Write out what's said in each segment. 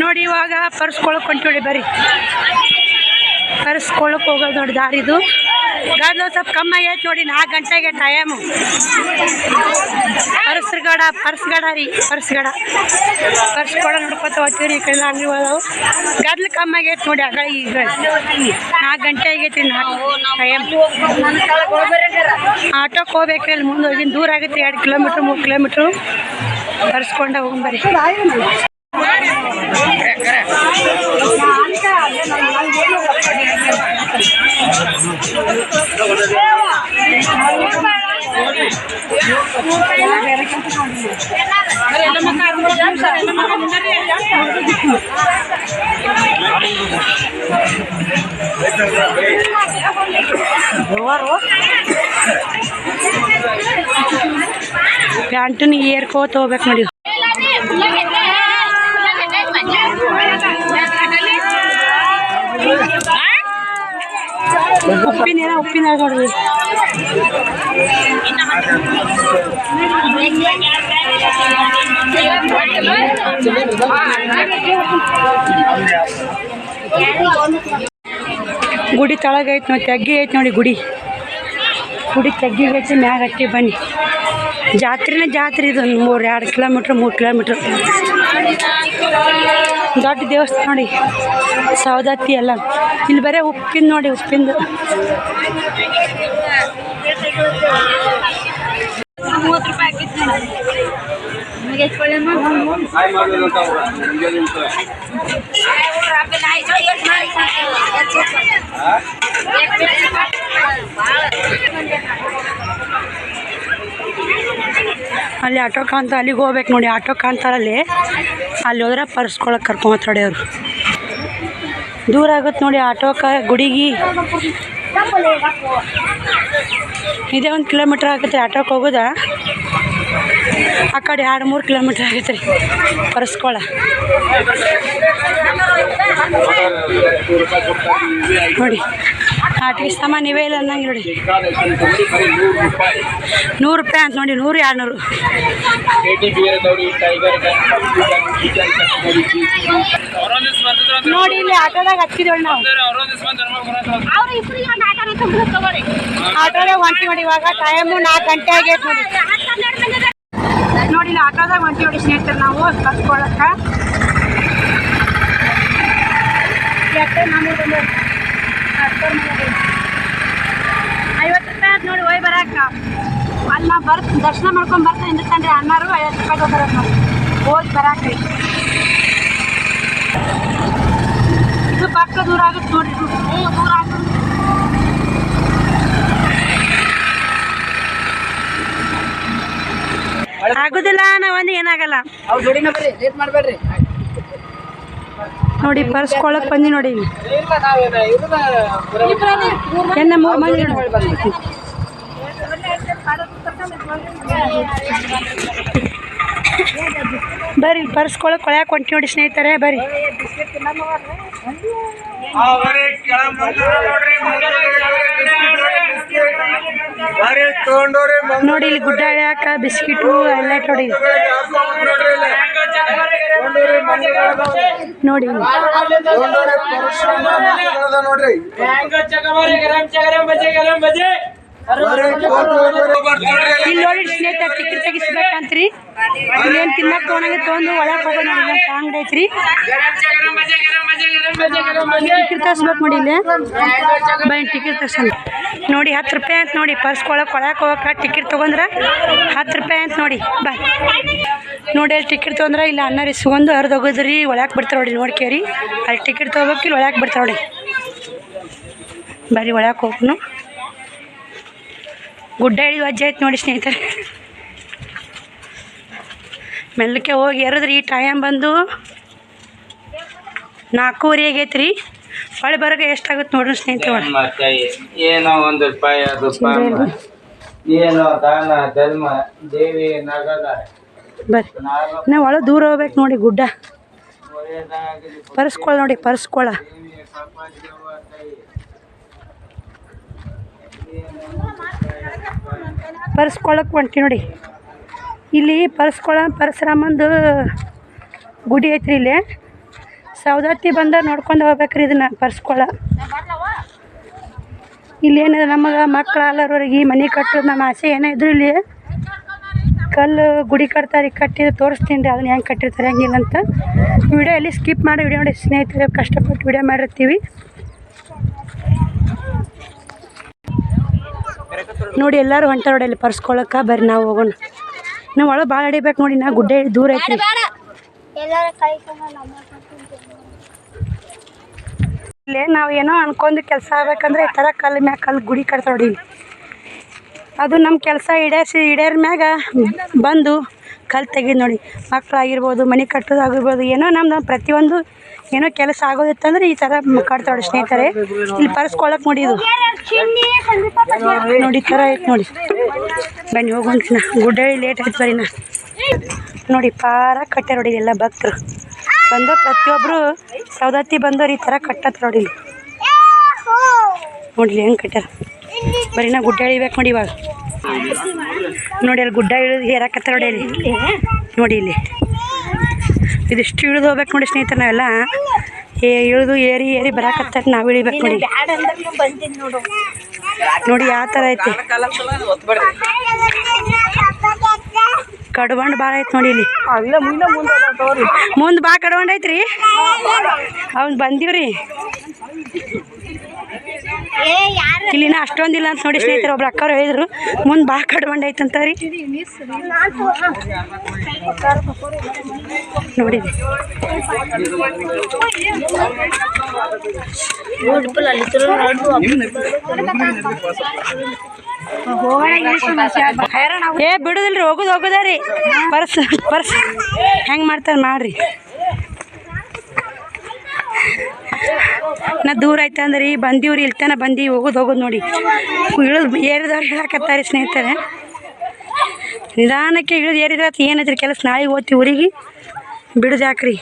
ನೋಡಿ ಇವಾಗ ಪರ್ಸ್ಕೊಳಕ್ ಹೊಂಟೋಳಿ ಬರ್ರಿ. ಪರ್ಸ್ಕೊಳಕ್ ಹೋಗೋದು ನೋಡಿ ದಾರಿದು ಗದ್ದಲ ಸ್ವಲ್ಪ ಕಮ್ಮಿ ಆಗೈತೆ ನೋಡಿ ನಾಲ್ಕು ಗಂಟೆಗೆ ಟೈಮು ಪರ್ಸ್ಗಡ ಪರ್ಸ್ಗಡ ರೀ, ಪರ್ಸ್ಗಡ. ಪರ್ಸ್ಕೊಳ ನೋಡ್ಕೊತ ಹೋಗ್ತೀವಿ ಈ ಕಡೆ ಅಂಗಡಿ ಹೋದವು ಗದ್ಲು ಕಮ್ಮಿ ಆಗೈತೆ ನೋಡಿ ಆಗ ಈಗ ನಾಲ್ಕು ಗಂಟೆ ಆಗೈತಿ ನಾಲ್ಕು ಟೈಮ್ ಆಟೋಕ್ಕೆ ಹೋಗ್ಬೇಕು ಅಲ್ಲಿ ಮುಂದೆ ಹೋಗಿ, ದೂರ ಆಗುತ್ತೆ ಎರಡು ಕಿಲೋಮೀಟ್ರ್, ಮೂರು ಕಿಲೋಮೀಟ್ರು. ಹೋಗಿ ಹೋಗ್ಬರಿ ಪ್ಯಾಂಟನ್ನ ಏರ್ಕೋತ ಹೋಗ್ಬೇಕು ನೋಡಿ. ಉಪ್ಪಿನ ಉಪ್ಪಿನ ನೋಡ್ರಿ ಗುಡಿ ತಳಗೈತೆ ನೋಡಿ ತಗ್ಗಿ ಐತೆ ನೋಡಿ ಗುಡಿ. ಗುಡಿ ತಗ್ಗಿಗೈತಿ, ಮ್ಯಾಗ ಹತ್ತಿ ಬನ್ನಿ. ಜಾತ್ರೆನೇ ಜಾತ್ರೆ ಇದು. ಒಂದು ಮೂರು, ಎರಡು ಕಿಲೋಮೀಟ್ರ್, ಮೂರು ಕಿಲೋಮೀಟ್ರ್. ದೊಡ್ಡ ದೇವಸ್ಥಾನ ನೋಡಿ. ಸೌದತ್ತಿ ಎಲ್ಲ. ಇಲ್ಲಿ ಬರೀ ಉಪ್ಪಿಂದು ನೋಡಿ, ಉಪ್ಪಿಂದು. ಮೂವತ್ತು ರೂಪಾಯಿ ಅಲ್ಲಿ ಆಟೋ ಕಾಂತ ಅಲ್ಲಿಗೆ ಹೋಗ್ಬೇಕು ನೋಡಿ, ಆಟೋ ಕಾಂತಾರಲ್ಲಿ ಅಲ್ಲಿ ಹೋದ್ರೆ ಪರ್ಸ್ಕೊಳಕ್ಕೆ ಕರ್ಕೊಂಬತ್ತಾಡಿ ಅವರು. ದೂರ ಆಗುತ್ತೆ ನೋಡಿ ಆಟೋಕ ಗುಡಿಗೆ. ಇದೇ ಒಂದು ಕಿಲೋಮೀಟ್ರ್ ಆಗುತ್ತೆ ಆಟೋಕ್ಕೆ ಹೋಗೋದಾ. ಆ ಕಡೆ ಎರಡು ಮೂರು ಕಿಲೋಮೀಟ್ರ್ ಆಗೈತೆ ರೀ ಪರಸ್ಕೊಳ. ನೋಡಿ. ಆಟಿಗೆ ಸಾಮಾನು ಇವೇ ಇಲ್ಲ ಅನ್ನಂಗೆ ನೋಡಿ. ನೂರು ರೂಪಾಯಿ ಅಂತ ನೋಡಿ ನೂರು ಎರಡು ನೂರು ನೋಡಿ ಇಲ್ಲಿ ಆಟೋದಾಗ ಹತ್ತಿದೇವಳು ನಾವು. ಆಟೋದಾಗ ಹೊಂಟಿ ನೋಡಿ ಇವಾಗ ಟೈಮು ನಾಲ್ಕು ಗಂಟೆ ಆಗೈತೆ ನೋಡಿ. ನೋಡಿ ಇಲ್ಲಿ ಆಟೋದಾಗ ಹೊಂಟಿ ನೋಡಿ ಸ್ನೇಹಿತರು ನಾವು ಕಸ್ಕೊಳಕ್ಕೆ ಐವತ್ತು ರೂಪಾಯಿ ಆಯ್ತು ನೋಡಿ, ಹೋಯ್ ಬರಾಕ. ಅಲ್ಲಿ ನಾವು ಬರ್ ದರ್ಶನ ಮಾಡ್ಕೊಂಡು ಬರ್ತಾ ಹಿಂದಕ್ಕಂದ್ರೆ ಅಣ್ಣಾರು ಐವತ್ತು ರೂಪಾಯಿ ಬರೋದು ನಾವು ಹೋಗಿ ಬರಾಕ್ರಿ ಇದು ಪಕ್ಕ ದೂರ ಆಗುತ್ತೆ ನೋಡ್ರಿ ದೂರ ಆಗುತ್ತೆ. ಆಗುದಿಲ್ಲ ನಾವೊಂದು ಏನಾಗಲ್ಲ. ಅವ್ರ ಜೋಡಿನ ಬರ್ರಿ ಲೇಟ್ ಮಾಡಬೇಡ್ರಿ. ನೋಡಿ ಬಂದಿ ಪರ್ಸ್ ಕೊಳಕ್ ಮಂದಿ ನೋಡಿ. ಬರ್ರಿ ಪರ್ಸ್ಕೊಳಕ್ ಕೊಳ್ಯಾಕ ಹೊಂಟಿ ನೋಡಿ ಸ್ನೇಹಿತರೆ ಬರ್ರಿ. ನೋಡಿ ಇಲ್ಲಿ ಗುಡ್ಡ ಹಾಕ ಬಿಸ್ಕಿಟು ಎಲ್ಲ ನೋಡಿ. ನೋಡಿ. ನೋಡ್ರಿ. ಇಲ್ಲಿ ನೋಡಿ ಸ್ನೇಹಿತರೆ, ಟಿಕೆಟ್ ತೆಗಿಸ್ಬೇಕಂತ್ರಿ. ಇಲ್ಲೇನು ತಿನ್ನಕ್ ತೊಗೊಂಡಂಗೆ ತೊಗೊಂಡು ಒಳಗೆ ಹೋಗೋಣ ನೋಡಿ ಅಂಗಡಿ ಐತ್ರಿ. ಟಿಕೆಟ್ ತರ್ಸ್ಬೇಕು ನೋಡಿ ಇಲ್ಲಿ. ಬೈ ಟಿಕೆಟ್ ತರ್ಸೋಣ ನೋಡಿ, ಹತ್ತು ರೂಪಾಯಿ ಅಂತ ನೋಡಿ, ಪರ್ಸ್ ಕೊಳಕ್ಕೆ ಒಳಗೆ ಹೋಗಕ್ಕೆ ಟಿಕೆಟ್ ತೊಗೊಂಡ್ರೆ ಹತ್ತು ರೂಪಾಯಿ ಅಂತ ನೋಡಿ, ಬಾ. ನೋಡಿ, ಅಲ್ಲಿ ಟಿಕೆಟ್ ತೊಗೊಂಡ್ರೆ ಇಲ್ಲ ಅನ್ನ ಇಸ್ಕೊಂಡು ಹರಿದು ಹೋಗೋದ್ರಿ ಒಳಗೆ ಬಿಡ್ತಾರೆ ನೋಡಿ ನೋಡ್ಕೇರಿ ಅಲ್ಲಿ ಟಿಕೆಟ್ ತೊಗೋಬೇಕು, ಇಲ್ಲಿ ಒಳಗೆ ಬಿಡ್ತಾರೆ ನೋಡಿ. ಬರೀ ಒಳಗೆ ಹೋಗ್ನು. ಗುಡ್ಡ ಹಿಡಿದು ಅಜ್ಜ ಐತೆ ನೋಡಿ ಸ್ನೇಹಿತರೆ. ಮೆಲ್ಲಕ್ಕೆ ಹೋಗಿ ಎರದ್ರಿ ಟೈಮ್ ಬಂದು ನಾಲ್ಕೂವರೆ ಆಗೈತೆ ರೀ ಹೊಳೆ ಬರೋಕೆ ಎಷ್ಟಾಗುತ್ತೆ ನೋಡ್ರಿ ಸ್ನೇಹಿತರೆ. ಏನೋ ಒಂದು ರೂಪಾಯಿ ಅದು ಏನೋ ದಾನ ಧರ್ಮ ದೇವಿ ನಗದ ಬರ್ರಿ. ನಾವು ಒಳಗೆ ದೂರ ಹೋಗ್ಬೇಕು ನೋಡಿ ಗುಡ್ಡ. ಪರ್ಸ್ಕೊಳ ನೋಡಿ ಪರ್ಸ್ಕೊಳ. ಪರ್ಸ್ಕೊಳಕ್ಕೆ ಹೊಂಟಿ ನೋಡಿ. ಇಲ್ಲಿ ಪರ್ಸ್ಕೊಳ ಪರಶುರಾಮಂದು ಗುಡಿ ಐತ್ರಿ ಇಲ್ಲಿ. ಸೌದತ್ತಿ ಬಂದ ನೋಡ್ಕೊಂಡು ಹೋಗ್ಬೇಕ್ರಿ ಇದನ್ನ ಪರ್ಸ್ಕೊಳ. ಇಲ್ಲೇನಿದೆ ನಮಗೆ ಮಕ್ಳು ಅಲ್ಲರವ್ರಿಗೆ ಮನೆ ಕಟ್ಟೋದು ನಮ್ಮ ಆಸೆ ಏನೇ ಇದ್ರು ಇಲ್ಲಿ ಕಲ್ಲು ಗುಡಿ ಕಟ್ತಾರೆ ಕಟ್ಟಿ ತೋರಿಸ್ತೀನಿ ರೀ, ಅದನ್ನ ಹೆಂಗೆ ಕಟ್ಟಿರ್ತಾರೆ, ಹೆಂಗಿಲ್ಲ ಅಂತ. ವಿಡಿಯೋ ಎಲ್ಲಿ ಸ್ಕಿಪ್ ಮಾಡಿ, ವಿಡಿಯೋ ನೋಡಿ ಸ್ನೇಹಿತರೆ, ಕಷ್ಟಪಟ್ಟು ವಿಡಿಯೋ ಮಾಡಿರ್ತೀವಿ. ನೋಡಿ ಎಲ್ಲರೂ ಹೊಂಟಾರ ನೋಡಿ ಅಲ್ಲಿ ಪರ್ಸ್ಕೊಳಕ್ಕೆ ಬರ್ರಿ ನಾವು ಹೋಗೋಣ. ನಾವು ಒಳಗೆ ಭಾಳ ಅಡಿಬೇಕು ನೋಡಿ ನಾ ಗುಡ್ಡೆ ದೂರ ಐತಿ. ಇಲ್ಲೇ ನಾವು ಏನೋ ಅನ್ಕೊಂಡು ಕೆಲಸ ಆಗ್ಬೇಕಂದ್ರೆ ಈ ಥರ ಕಲ್ಲು ಮ್ಯಾಗ ಕಲ್ಲು ಗುಡಿ ಕಟ್ತಾವ್ ನೋಡಿ ಅದು ನಮ್ಮ ಕೆಲಸ ಈಡೇರಿಸಿ ಈಡೇರ ಮ್ಯಾಗ ಬಂದು ಕಲ್ಲು ತೆಗೆದು ನೋಡಿ. ಮಕ್ಕಳಾಗಿರ್ಬೋದು ಮನೆ ಕಟ್ಟೋದು ಆಗಿರ್ಬೋದು ಏನೋ ನಮ್ದು ಪ್ರತಿಯೊಂದು ಏನೋ ಕೆಲಸ ಆಗೋದಿತ್ತಂದ್ರೆ ಈ ಥರ ಕಟ್ತಾವ್ರಿ ಸ್ನೇಹಿತರೆ. ಇಲ್ಲಿ ಪರ್ಸ್ಕೊಳಕ್ಕೆ ನೋಡಿ ಇದು. ನೋಡಿ ತರ ಐತೆ ನೋಡಿ. ಬನ್ನಿ ಹೋಗುವಂತಿನ ಗುಡ್ಡಳ್ಳಿ ಲೇಟ್ ಆಯ್ತು ಬರೀ ನಾ. ನೋಡಿ, ಪಾರ ಕಟ್ಟೆ ನೋಡಿ ಎಲ್ಲ ಭಕ್ತರು. ಬಂದು ಪ್ರತಿಯೊಬ್ಬರು ಸೌದತ್ತಿ ಬಂದವ್ರು ಈ ಥರ ಕಟ್ಟತ್ ನೋಡಿ ನೋಡಿ ಹೆಂಗೆ ಕಟ್ಟಾರ ಬರೀ ನಾ ಗುಡ್ಡ ಇಳಿಬೇಕು ನೋಡಿ ಇವಾಗ. ನೋಡಿ, ಅಲ್ಲಿ ಗುಡ್ಡ ಇಳಿದು ಹೇರಾಕತ್ತ ನೋಡಿ ಅಲ್ಲಿ ನೋಡಿ ಇಲ್ಲಿ. ಇದಿಷ್ಟು ಇಳಿದು ಹೋಗ್ಬೇಕು ನೋಡಿ ಸ್ನೇಹಿತರೆ ನಾವೆಲ್ಲ. ಏ ಇಳಿದು ಏರಿ ಏರಿ ಬರಾಕತ್ತಾರ ನಾವು ಇಳಿಬೇಕು ನೋಡಿ. ನೋಡಿ. ಯಾವ ಥರ ಐತಿ. ಕಡ್ಬಂಡ್ ಭಾಳ ಐತೆ ನೋಡಿ ಇಲ್ಲಿ. ಅಲ್ಲ ಮುಂದೆ ಮುಂದೆ ತಗೋರಿ. ಮುಂದೆ ಬಾ ಕಡ್ಬಂಡ್ ಐತ್ರಿ. ಅವ್ನು ಬಂದೀವ್ರಿ. ಇಲ್ಲಿನ ಅಷ್ಟೊಂದಿಲ್ಲ ಅಂತ ನೋಡಿ ಸ್ನೇಹಿತರು, ಒಬ್ರು ಅಕ್ಕವ್ರು ಹೇಳಿದ್ರು, ಮುಂದೆ ಬಾ ಕಡ್ಬಂಡೈತಂತ ರೀ ನೋಡಿ ಏ, ಬಿಡುದಿಲ್ರಿ, ಹೋಗುದು, ಹೋಗುದ ರೀ. Purse purse. ಹೆಂಗೆ ಮಾಡ್ತಾರೆ ಮಾಡ್ರಿ. ನಾ ದೂರ ಐತೆ ಅಂದ್ರೆ ಬಂದೀವ್ರಿ ಇಲ್ತನ ಬಂದು, ಹೋಗೋದು ಹೋಗೋದು ನೋಡಿ. ಇಳಿದು ಏರಿದವ್ರು ಹೇಳಕತ್ತಾರೆ ಸ್ನೇಹಿತರೆ. ನಿಧಾನಕ್ಕೆ ಇಳಿದು ಏರಿದ್ರೆ ಏನೈತ್ರಿ ಕೆಲಸ? ನಾಳೆಗೆ ಓದ್ತಿ ಊರಿಗೆ? ಬಿಡುದು ಯಾಕ್ರಿ?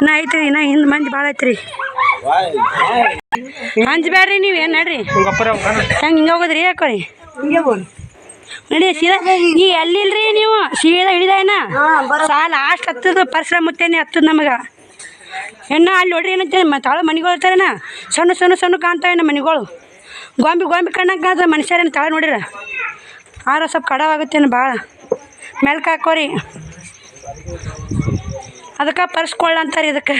ಇನ್ನ ಐತ್ರಿ, ಇನ್ನ ಹಿಂದೆ ಮಂದಿ ಭಾಳ ಐತ್ರಿ. ಹಂಚ್ಬೇಡ್ರಿ ನೀವು, ಏನು ನಡ್ರಿ? ಹೆಂಗೆ ಹಿಂಗೆ ಹೋಗೋದ್ರಿ ಯಾಕೋರಿ ನಡಿ, ಸೀದಾ ಈ ಎಲ್ಲಿಲ್ರಿ ನೀವು? ಸೀದಾ ಇಳಿದೇನ ಸಾಲ ಲಾಸ್ಟ್ ಹತ್ತದ ಪರಿಶ್ರಮ ಮುತ್ತೇನೆ ಹತ್ತದ ನಮಗೆ. ಹೆಣ್ಣ ಅಲ್ಲಿ ನೋಡ್ರಿ ಏನಂತೆ ತಾಳ ಮನೆಗಳು ಇರ್ತಾರೇನ? ಸಣ್ಣ ಸಣ್ಣ ಸಣ್ಣ ಕಾಣ್ತಾವೆ ನಮ್ಮ ಮನೆಗಳು. ಗೊಂಬಿ ಗೊಂಬಿ ಕಣ್ಣಾಗ ಕಾಣ್ತದೆ ಮನುಷ್ಯರೇನು ತಾಳ ನೋಡಿರ? ಆರ ಸ್ವಲ್ಪ ಕಡವಾಗುತ್ತೇನು ಭಾಳ ಮೆಲ್ಕ ಹಾಕೋರಿ. ಅದಕ್ಕೆ ಪರ್ಸ್ಕೊಳ್ಳ ಅಂತಾರೆ ಇದಕ್ಕೆ.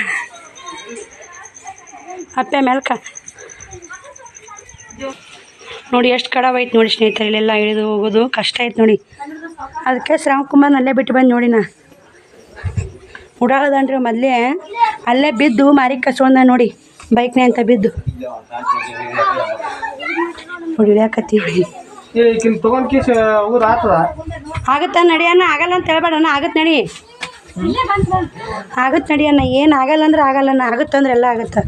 ಅಪ್ಪೆ ಮೆಲ್ಕ. ನೋಡಿ ಎಷ್ಟು ಕಡವ ಐತೆ ನೋಡಿ ಸ್ನೇಹಿತರೆ, ಇಲ್ಲೆಲ್ಲ ಇಳಿದು ಹೋಗೋದು ಕಷ್ಟ ಐತೆ ನೋಡಿ. ಅದಕ್ಕೆ ಶ್ರಾವಣಕುಮಾರ್ ಅಲ್ಲೇ ಬಿಟ್ಟು ಬಂದು ನೋಡಿ ನಾ ಉಡಾಳದನ್ರಿ ಮೊದಲೇ ಅಲ್ಲೇ ಬಿದ್ದು ಮಾರಿ ಕಸ್ಕೊಂಡ ನೋಡಿ ಬೈಕ್ನೇ ಅಂತ ಬಿದ್ದು. ಆಗತ್ತ ನಡಿಯಣ್ಣ ಆಗಲ್ಲ ಅಂತ ಹೇಳ್ಬೇಡಣ್ಣ ಆಗತ್ತೆ ನಡಿ. ಆಗತ್ತೆ ನಡಿಯಣ್ಣ ಏನು ಆಗಲ್ಲ ಅಂದ್ರೆ ಆಗಲ್ಲಣ್ಣ ಆಗುತ್ತಂದ್ರೆ ಎಲ್ಲ ಆಗುತ್ತೆ.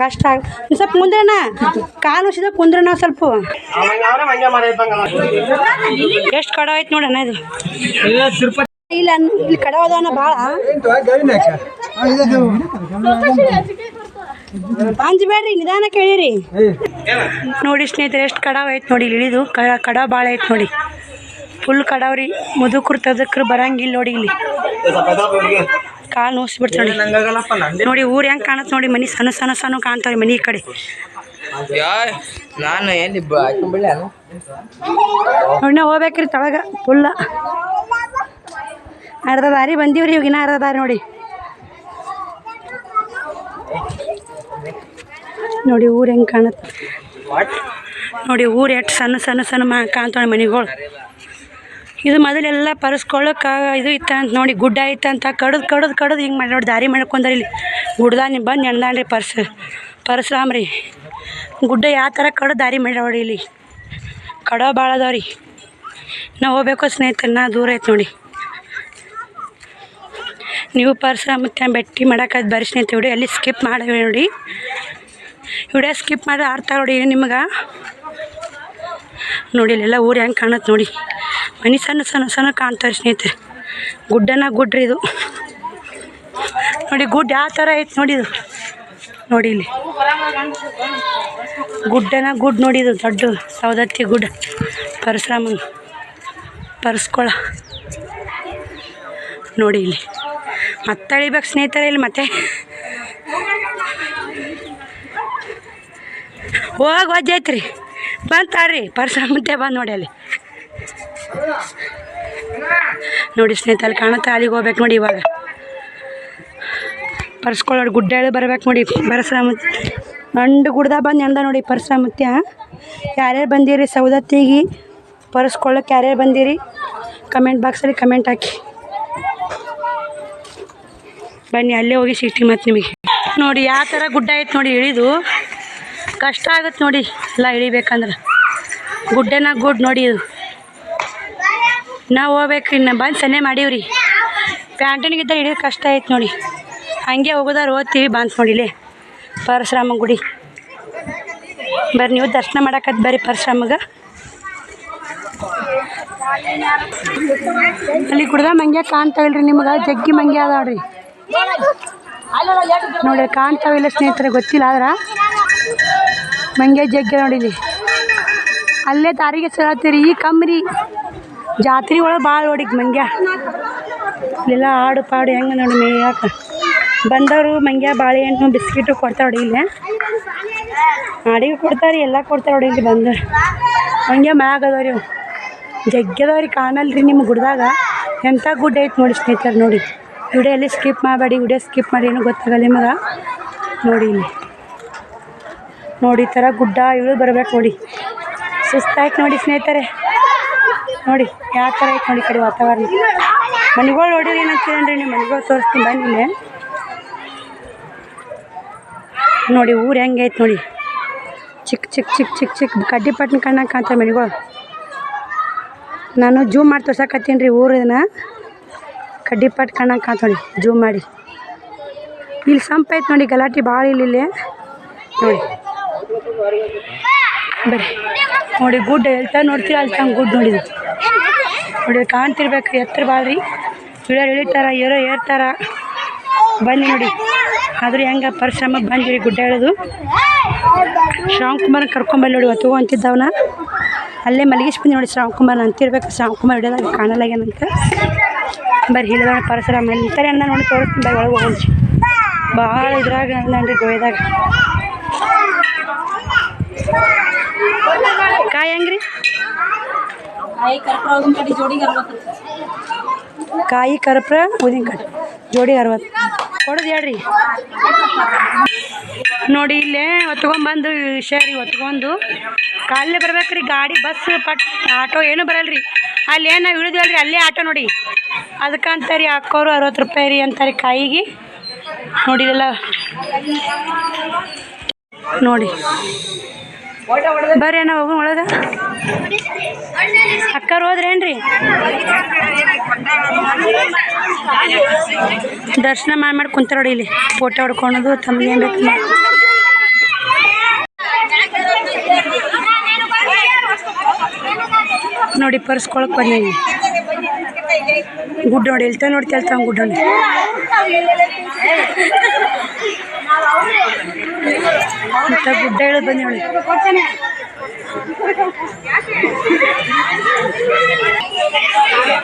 ಕಷ್ಟ ಆಗ ಸ್ವಲ್ಪ ಮುಂದ್ರಣ್ಣ ಕಾಲು ಉಸಿದ ಕುಂದ್ರಣ್ಣ ಸ್ವಲ್ಪ. ಎಷ್ಟು ಕಡ ಆಯ್ತು ನೋಡಣ್ಣ ಇದು. ಇಲ್ಲ ಇಲ್ಲ ಕಡ ಭಾಳ ಅಂಜಬೇಡ್ರಿ ನಿಧಾನ ಕೇಳಿರಿ. ನೋಡಿ ಸ್ನೇಹಿತರೆ ಎಷ್ಟು ಕಡಾವ್ ಐತೆ ನೋಡಿ ಇಲ್ಲಿ ಇಳಿದು ಕಡ ಕಡ ಭಾಳ ಐತೆ ನೋಡಿ. ಫುಲ್ ಕಡಾವ್ರಿ ಮುದುಕರು ತದಕ್ರು ಬರಂಗಿಲ್ಲ ನೋಡಿ ಇಲ್ಲಿ. ಕಾಲು ನೋಸ್ಬಿಡ್ತು ನೋಡಿ. ನೋಡಿ ಊರು ಹೆಂಗೆ ಕಾಣತ್ತೆ ನೋಡಿ ಮನಿ ಸಣ್ಣ ಸಣ್ಣ ಸಣ್ಣ ಕಾಣ್ತಾವ್ರಿ ಮನಿ ಈ ಕಡೆ. ನಾನು ಎಲ್ಲಿ ನೋಡಿ ಹೋಗ್ಬೇಕ್ರಿ ತಳಗ ಫುಲ್ಲ ಅರ್ಧ ದಾರಿ ಬಂದೀವ್ರಿ ಇವಾಗ ಇನ್ನ ಅರ್ಧ ದಾರಿ ನೋಡಿ. ನೋಡಿ ಊರು ಹೆಂಗೆ ಕಾಣುತ್ತೆ. ನೋಡಿ ಊರು ಎಷ್ಟು ಸಣ್ಣ ಸಣ್ಣ ಸಣ್ಣ ಮಾ ಕಾಣ್ತಾಳೆ ಮನೆಗಳು. ಇದು ಮೊದಲೆಲ್ಲ ಪರಸ್ಕೊಳ್ಳೋಕೆ ಇದು ಇತ್ತ ಅಂತ ನೋಡಿ, ಗುಡ್ಡ ಐತಂತ ಕಡ್ದು ಕಡ್ದು ಕಡ್ದು ಹಿಂಗೆ ಮಾಡಿ ನೋಡಿ ದಾರಿ ಮಾಡ್ಕೊಂಡ್ರಿ ಇಲ್ಲಿ. ಗುಡ್ಡದ ನೀವು ಬಂದು ನೆನ್ದಾನ್ರಿ ಪರ್ಸ್. ಪರಶುರಾಮ್ ರೀ. ಗುಡ್ಡ ಯಾವ ಥರ ಕಡ ದಾರಿ ಮಾಡಿ ನೋಡಿ ಇಲ್ಲಿ. ಕಡ ಭಾಳ ಅದಾವ ರೀ. ನಾವು ಹೋಗ್ಬೇಕು ಸ್ನೇಹಿತರು, ನಾ ದೂರ ಐತೆ ನೋಡಿ. ನೀವು ಪರಶುರಾಮ ಮತ್ತೆ ಭೇಟಿ ಅದು ಬರ್ರಿ ಸ್ನೇಹಿತರೆ, ವಿಡಿಯೋ ಅಲ್ಲಿ ಸ್ಕಿಪ್ ಮಾಡಿ ನೋಡಿ. ಇವಡೆ ಸ್ಕಿಪ್ ಮಾಡಿ ಆರ್ತಾ ನೋಡಿ ನಿಮ್ಗೆ? ನೋಡಿ, ಇಲ್ಲೆಲ್ಲ ಊರು ಹೆಂಗೆ ಕಾಣುತ್ತೆ ನೋಡಿ. ಮನೆ ಸಣ್ಣ ಸಣ್ಣ ಸಣ್ಣ ಕಾಣ್ತಾರೆ ಸ್ನೇಹಿತರೆ. ಗುಡ್ಡನ ಗುಡ್ರಿ ಇದು. ನೋಡಿ, ಗುಡ್ಡ ಯಾವ ಥರ ಐತೆ ನೋಡಿ ಇದು. ನೋಡಿ ಇಲ್ಲಿ. ಗುಡ್ಡನ ಗುಡ್ ನೋಡಿ ಇದು, ದೊಡ್ಡ ಸೌದತ್ತಿ ಗುಡ್ಡ. ಪರಶುರಾಮನ್ ಪರಸ್ಕೊಳ. ನೋಡಿ ಇಲ್ಲಿ. ಮತ್ತೆ ಅಳಿಬೇಕು ಸ್ನೇಹಿತರೆ ಇಲ್ಲಿ ಮತ್ತೆ. ಹೋಗಿ ಒಜ್ಜೈತ್ರಿ ಬಂದು ತಾಡ್ರಿ ಪರ್ಸ ಮುಂದೆ ಬಂದು ನೋಡಿ ಅಲ್ಲಿ. ನೋಡಿ ಸ್ನೇಹಿತ ಅಲ್ಲಿ ಕಾಣುತ್ತೆ, ಅಲ್ಲಿಗೆ ಹೋಗ್ಬೇಕು ನೋಡಿ ಇವಾಗ. ಪರ್ಸ್ಕೊಳ್ಳೋರು ಹೇಳಿ ಬರ್ಬೇಕು ನೋಡಿ ಪರಶುರಾಮತ್ಯ ನಂಡು ಗುಡ್ದ ಬಂದು ಎಂದ ನೋಡಿ ಪರಶುರಾಮತ್ಯ ಯಾರ್ಯಾರು ಬಂದಿರಿ ಸೌದತ್ತಿಗೆ ಪರ್ಸ್ಕೊಳ್ಳೋಕೆ ಯಾರ್ಯಾರು ಬಂದಿರಿ? ಕಮೆಂಟ್ ಬಾಕ್ಸಲ್ಲಿ ಕಮೆಂಟ್ ಹಾಕಿ. ಬನ್ನಿ, ಅಲ್ಲೇ ಹೋಗಿ ಸಿಗ್ತೀವಿ ಮತ್ತು ನಿಮಗೆ. ನೋಡಿ, ಯಾವ ಥರ ಗುಡ್ಡ ಐತೆ ನೋಡಿ, ಇಳಿದು. ಕಷ್ಟ ಆಗುತ್ತೆ ನೋಡಿ, ಎಲ್ಲ ಇಳಿಬೇಕಂದ್ರೆ. ಗುಡ್ಡನ ಗುಡ್ ನೋಡಿ ಇದು. ನಾವು ಹೋಗ್ಬೇಕು, ಇನ್ನು ಬಂದು ಸನ್ನೆ ಮಾಡೀವ್ರಿ. ಪ್ಯಾಂಟನಿಗಿದ್ದ ಹಿಡಿಯೋದು ಕಷ್ಟ ಐತೆ ನೋಡಿ. ಹಂಗೆ ಹೋಗೋದಾರು ಓದ್ತೀವಿ ಬಂದು ನೋಡಿ ಇಲ್ಲೇ. ಪರಶುರಾಮ ಗುಡಿ. ಬರ್ರಿ, ನೀವು ದರ್ಶನ ಮಾಡಕತ್ ಬರ್ರಿ ಪರಶುರಾಮಗೆ. ಅಲ್ಲಿ ಕುಡ್ದ ಮಂಗ್ಯ ಕಾಣ್ತಾವಿಲ್ರಿ ನಿಮ್ಗೆ, ಜಗ್ಗಿ ಮಂಗ್ಯ ಅದಾವ್ರಿ ನೋಡಿ ಕಾಣ್ತಾವಿಲ್ಲ ಸ್ನೇಹಿತರೆ, ಗೊತ್ತಿಲ್ಲ ಆದ್ರೆ. ಮಂಗೆ ಜಗ್ಗೆ ನೋಡಿ ಇಲ್ಲಿ ಅಲ್ಲೇ ದಾರಿಗೆ ಸಲತ್ತೀರಿ ಈ ಕಮ್ರಿ. ಜಾತ್ರೆ ಒಳಗೆ ಭಾಳ ನೋಡಿಗ್ ಮಂಗ್ಯ. ಇಲ್ಲೆಲ್ಲ ಹಾಡು ಪಾಡು ಹೆಂಗೆ ನೋಡಿ ಮೇಯಾಕ ಬಂದವರು ಮಂಗ್ಯ ಬಾಳೆಹಣ್ಣು ಬಿಸ್ಕಿಟು ಕೊಡ್ತಾರೆ ನೋಡಿ ಇಲ್ಲೇ. ಅಡಿಗೆ ಕೊಡ್ತಾರೆ, ಎಲ್ಲ ಕೊಡ್ತಾರೆ ನೋಡಿ ಇಲ್ಲಿ ಬಂದು. ಮಂಗ್ಯ ಮ್ಯಾಗ ಅದಾವ್ರಿ ಅವು. ಜಗ್ಗಿ ಅದಾವ್ರಿ ಕಾಣಲ್ರಿ ನಿಮ್ಮ ಗುಡ್ದಾಗ. ಎಂಥ ಗುಡ್ ಐತೆ ನೋಡಿ ಸ್ನೇಹಿತರೆ, ನೋಡಿ. ವಿಡಿಯೋ ಅಲ್ಲಿ ಸ್ಕಿಪ್ ಮಾಡಬೇಡಿ, ವಿಡಿಯೋ ಸ್ಕಿಪ್ ಮಾಡಿ, ಏನೂ ಗೊತ್ತಾಗಲ್ಲ ನಿಮಗೆ. ನೋಡಿ ಇಲ್ಲಿ. ನೋಡಿ ಈ ಥರ ಗುಡ್ಡ ಇಳು ಬರಬೇಕು ನೋಡಿ. ಸುಸ್ತಾಯ್ತು ನೋಡಿ ಸ್ನೇಹಿತರೆ. ನೋಡಿ, ಯಾವ ಥರ ಆಯ್ತು ನೋಡಿ ಕಡೆ ವಾತಾವರಣ. ಮನೆಗಳು ನೋಡಿರಿ ಏನಂತೀರೇನ್ರಿ ನೀವು ಮನೆಗಳು ತೋರಿಸ್ತೀನಿ, ಬನ್ನಿ ನೋಡಿ ಊರು ಹೆಂಗೈತೆ ನೋಡಿ. ಚಿಕ್ಕ ಚಿಕ್ಕ ಚಿಕ್ಕ ಚಿಕ್ಕ ಚಿಕ್ಕ ಕಡ್ಡಿ ಪಟ್ಟಣ ಕಣ್ಣಾಗ ಕಾಣ್ತಾರೆ ಮನೆಗಳು. ನಾನು ಜೂಮ್ ಮಾಡಿ ತೋರ್ಸಕತ್ತೀನಿ ರೀ ಊರು ಇದನ್ನ. ಕಡ್ಡಿ ಪಟ್ಟು ಕಣ್ಣಾಗ ನೋಡಿ, ಜೂಮ್ ಮಾಡಿ. ಇಲ್ಲಿ ಸಂಪ್ ಐತೆ ನೋಡಿ, ಗಲಾಟೆ ಭಾಳ ಇಲ್ಲ ನೋಡಿ. ಬರ್ರಿ ನೋಡಿ, ಗುಡ್ಡ ಹೇಳ್ತಾ ನೋಡ್ತೀರ ಅಲ್ಲಿ ತಂಗ ಗುಡ್ ನೋಡಿದ್ವಿ ನೋಡಿ, ಕಾಣ್ತಿರ್ಬೇಕು, ಎತ್ತರ ಬಾಳ್ರಿ. ರೀ ಇಳಿತಾರ ಏರೋ ಏರ್ತಾರ. ಬನ್ನಿ ನೋಡಿ. ಆದ್ರೆ ಹೆಂಗೆ ಪರಿಶ್ರಮ ಬಂದಿರಿ ಗುಡ್ಡ ಹೇಳೋದು ಶ್ರಾವಣ್ ಕುಮಾರ್ ಕರ್ಕೊಂಬಲ್ಲಿ ನೋಡಿ ಒತ್ತಗೋ ಅಂತಿದ್ದವನ. ಅಲ್ಲೇ ಮಲಗಿಸಿ ನೋಡಿ ಶ್ರಾವಣ್ ಕುಮಾರ್ ಅಂತಿರ್ಬೇಕು ಶ್ರಾವಣ್ ಕುಮಾರ್ ಹಿಡಿಯೋದಾಗ ಕಾಣಲಾಗ್ಯಾನಂತ ಬರ್ರಿ ಇಲ್ಲ ಪರಶುರಾಮ ನಿಂತಾರೆ ಅಣ್ಣ ನೋಡಿ ತೋರಿಸ್ತೀನಿ ಬರೀ ಒಳಗೆ ಹೋಗಿ ಭಾಳ ಇದ್ರಾಗ ಅಂದ್ರೆ ಗೋಯ್ದಾಗ. ಕಾಯಿ ಹೆಂಗ್ರಿ ಕಾಯಿ ಕರ್ಪ್ರ ಉದಿನ ಕಡೆ ಜೋಡಿ ಅರವತ್ತು. ಕೊಡೋದು ಹೇಳ್ರಿ. ನೋಡಿ ಇಲ್ಲೇ ಹೊತ್ಕೊಂಬಂದು ವಿಷಯ ಹೊತ್ಕೊಂಡು. ಕಾಲೇ ಬರ್ಬೇಕ್ರಿ, ಗಾಡಿ, ಬಸ್, ಪಟ್, ಆಟೋ ಏನು ಬರಲ್ರಿ. ಅಲ್ಲಿ ಏನು ನಾವು ರೀ ಅಲ್ಲೇ ಆಟೋ ನೋಡಿ. ಅದಕ್ಕೆ ಅಂತಾರೆ ಹಾಕೋರು ಅರವತ್ತು ರೂಪಾಯಿ ರೀ ಅಂತಾರೆ ಕಾಯಿಗೆ. ನೋಡಿದಲ್ಲ ನೋಡಿ. ಬರ್ರಿ ಅಣ್ಣ ಹೋಗೋಣ ಒಳಗೆ. ಅಕ್ಕರು ಹೋದ್ರೇನ್ರಿ ದರ್ಶನ ಮಾಡಿ ಮಾಡಿ ಕುಂತ ನೋಡಿ ಇಲ್ಲಿ. ಫೋಟೋ ಹೊಡ್ಕೊಳೋದು ಏನು ಬೇಕು ಮಾಡಿ. ನೋಡಿ ಪರ್ಸ್ಕೊಳಕ್ ಬಂದೀನಿ. ಗುಡ್ ನೋಡಿ ಇಲ್ತ ನೋಡಿ ಕೇಳ್ತಾ ಗುಡ್ ನೋಡಿ. ಗುಡ್ಡ ಹೇಳೋದು ಬನ್ನಿ ನೋಡಿ.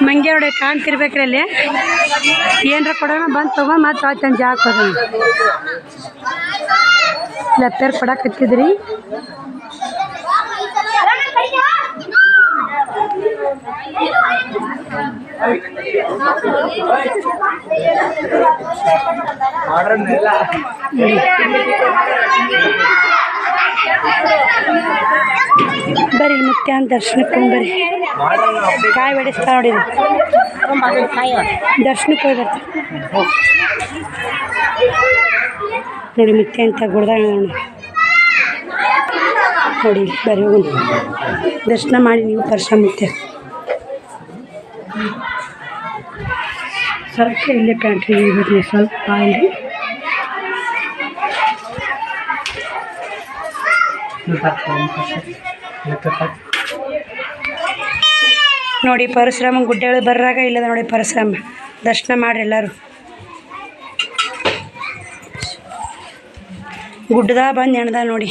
ಮಂಗೆ ನೋಡಿ ಕಾಣ್ತಿರ್ಬೇಕ್ರಿ ಅಲ್ಲಿ. ಏನರ ಕೊಡೋಣ, ಬಂದು ತಗೊಂಡು ಮತ್ತೆ ಆತನ ಜಾಗ ಕೊಡೋಣ ಲೆಪ್ಪರ್ ಕೊಡಕತ್ತಿದ್ರಿ ಬರ್ರಿ ಮುತ್ಯ ಅಂತ ದರ್ಶನಕ್ಕೆ ಬರ್ರಿ ಕಾಯಿ ಬೆಳೆಸ್ತಾ ನೋಡಿ. ದರ್ಶನಕ್ಕೆ ಹೋಗಿ ಬರ್ತೀವಿ ನೋಡಿ ಮುಖ್ಯ ಅಂತ ಗುಡ್ದಾಗ ನೋಡಿ. ಬರ್ರಿ ಹೋಗಿ ದರ್ಶನ ಮಾಡಿ ನೀವು ಪರಶ ಮುತ್ಯ ಸ್ವಲ್ಪ ಇಲ್ಲೇ ಪ್ಯಾಂಟ್ರಿ ಬರ್ತೀನಿ ಸ್ವಲ್ಪ ಇಲ್ಲಿ. ನೋಡಿ ಪರಶುರಾಮ ಗುಡ್ಡಗಳು ಬರ್ರಾಗ ಇಲ್ಲದ ನೋಡಿ ಪರಶುರಾಮ. ದರ್ಶನ ಮಾಡ್ರಿ ಎಲ್ಲರೂ. ಗುಡ್ಡದ ಬಂದು ಎಣ್ದ ನೋಡಿ.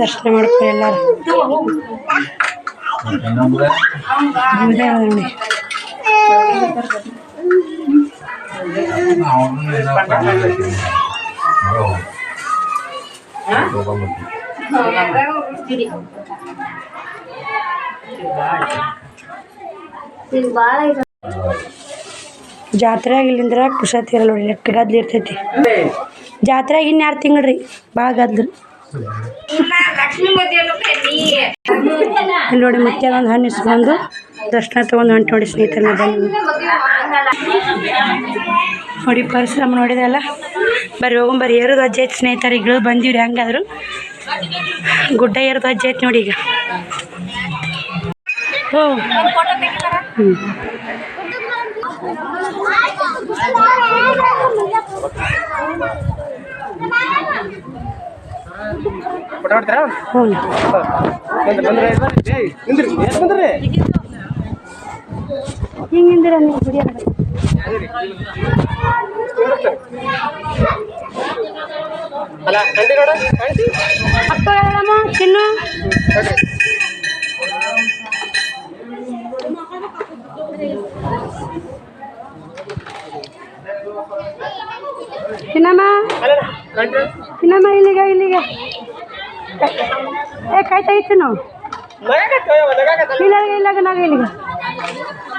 ದರ್ಶನ ಮಾಡ್ಕೊ ಎಲ್ಲರೂ. ನೋಡಿ. ಜಾತ್ರೆಯಾಗ ಇಲ್ಲಿಂದ್ರ ಕುಸತಿ ಇರಲ್ಲ ನೋಡಿ ಎಷ್ಟು ಗದ್ಲು ಇರ್ತೈತಿ. ಜಾತ್ರೆಯಾಗ ಇನ್ಯಾರು ತಿಂಗಳ್ರಿ ಭಾಳ ಗದ್ಲು. ಇಲ್ಲಿ ನೋಡಿ ಮತ್ತೆ ಒಂದು ಹಣ್ಣು ಇಸ್ಕೊಂಡು ದರ್ಶನ ತಗೊಂಡು ಹೊಂಟು ನೋಡಿ ಸ್ನೇಹಿತರನ್ನ ಬಂದು ನೋಡಿ ಪರಿಶ್ರಮ ಬರ್ರಿ ಹೋಗೋ ಬರೀ ಏರೋದು ಅಜ್ಜೆ ಐತೆ ಸ್ನೇಹಿತರು ಈಗ ಬಂದಿವ್ರಿ ಹಂಗಾದ್ರು. ಗುಡ್ಡ ಏರೋದು ಅಜ್ಜ ಐತೆ ನೋಡಿ ಈಗ. ಹ್ಞೂ. ಹ್ಞೂ ಫೋಟೋ ಹೊಡ್ತೀರಾ ಹ್ಞೂ ಬಂದ್ರಿ ಬಂದ್ರಿ. ಏಯ್ ನಿಂದ್ರಿ ಎಷ್ಟು ಬಂದ್ರಿ? ನೀವು ಬಿಡಿಯೋಣ ಅಲ್ಲ ಕಂಡಿ ನೋಡ ಅಪ್ಪ ಹೇಳಮ್ಮ ತಿನ್ನಮ್ಮ ಅಲ್ಲ ಕಂಡಿ ತಿನ್ನಮ್ಮ ಇಲ್ಲಿಗ ಇಲ್ಲಿಗ ಏ ಕಾಯಿ ತೆಗಿತು ನಾವು ನಗಾಕತ್ತ ನಗಾಕತ್ತ ಇಲ್ಲ ಇಲ್ಲಾಗ ನಾಗ ಇಲ್ಲಿಗ